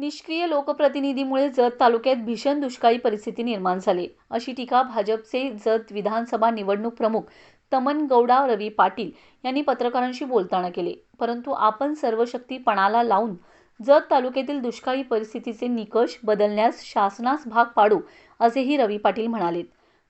निष्क्रिय लोकप्रतिनिधीमुळे जत तालुक्यात भीषण दुष्काळी परिस्थिती निर्माण झाली. अशी टीका भाजपचे जत विधानसभा निवडणूक प्रमुख तमन गौडा रवी पाटील यांनी पत्रकारांशी बोलताना केले. परंतु आपण सर्व शक्ती पणाला लावून जत तालुक्यातील दुष्काळी परिस्थितीचे निकष बदलण्यास शासनास भाग पाडू असेही रवी पाटील म्हणालेत.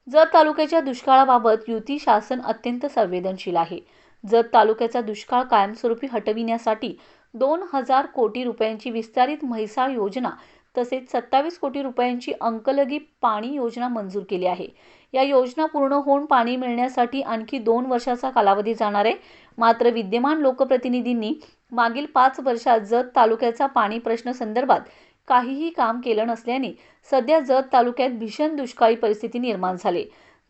जत तालुक्याच्या दुष्काळाबाबत युती शासन अत्यंत संवेदनशील आहे. जत तालुक्याचा दुष्काळ कायमस्वरूपी हटविण्यासाठी दोन हजार कोटी रुपयांची विस्तारित म्हैसाळ योजना तसेच सत्तावीस कोटी रुपयांची अंकलगी पाणी योजना मंजूर केली आहे. या योजना पूर्ण होऊन पाणी मिळण्यासाठी आणखी दोन वर्षाचा कालावधी जाणार आहे. मात्र विद्यमान लोकप्रतिनिधींनी मागील पाच वर्षात जत तालुक्याचा पाणी प्रश्न संदर्भात काहीही काम केलं नसल्याने सध्या जत तालुक्यात भीषण दुष्काळी परिस्थिती निर्माण झाली.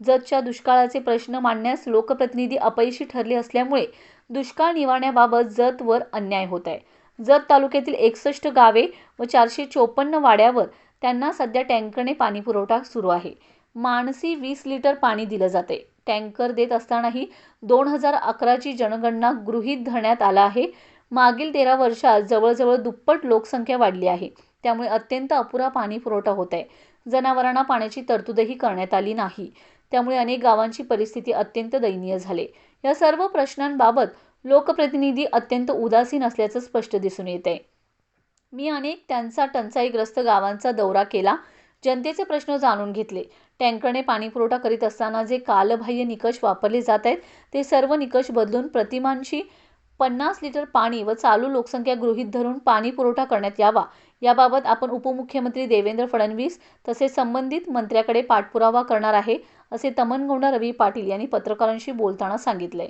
जतच्या दुष्काळाचे प्रश्न मांडण्यास लोकप्रतिनिधी अपयशी ठरले असल्यामुळे दुष्काळ निवारण्याबाबत जतवर अन्याय होत आहे. जत तालुक्यातील एकसष्ट गावे व चारशे चोपन्न वाड्यावर त्यांना सध्या टँकरने पाणी पुरवठा सुरू आहे. माणसी वीस लिटर पाणी दिलं जाते. टँकर देत असतानाही दोन हजार अकराची जनगणना गृहीत धरण्यात आला आहे. मागील तेरा वर्षात जवळजवळ दुप्पट लोकसंख्या वाढली आहे. त्यामुळे अत्यंत अपुरा पाणी पुरवठा होत आहे. जनावरांना पाण्याची तरतूदही करण्यात आली नाही. त्यामुळे अनेक गावांची परिस्थिती अत्यंत दयनीय झाली. या सर्व प्रश्नांबाबत लोकप्रतिनिधी अत्यंत उदासीन असल्याचं स्पष्ट दिसून येत आहे मी अनेक त्यांचा टंचाईग्रस्त गावांचा दौरा केला. जनतेचे प्रश्न जाणून घेतले. टँकरने पाणीपुरवठा करीत असताना जे कालबाह्य निकष वापरले जात आहेत ते सर्व निकष बदलून प्रतिमांशी पन्नास लिटर पाणी व चालू लोकसंख्या गृहीत धरून पाणी पुरवठा करण्यात यावा. याबाबत आपण उपमुख्यमंत्री देवेंद्र फडणवीस तसेच संबंधित मंत्र्याकडे पाठपुरावा करणार आहे असे तमनगौंडा रवी पाटील यांनी पत्रकारांशी बोलताना सांगितले.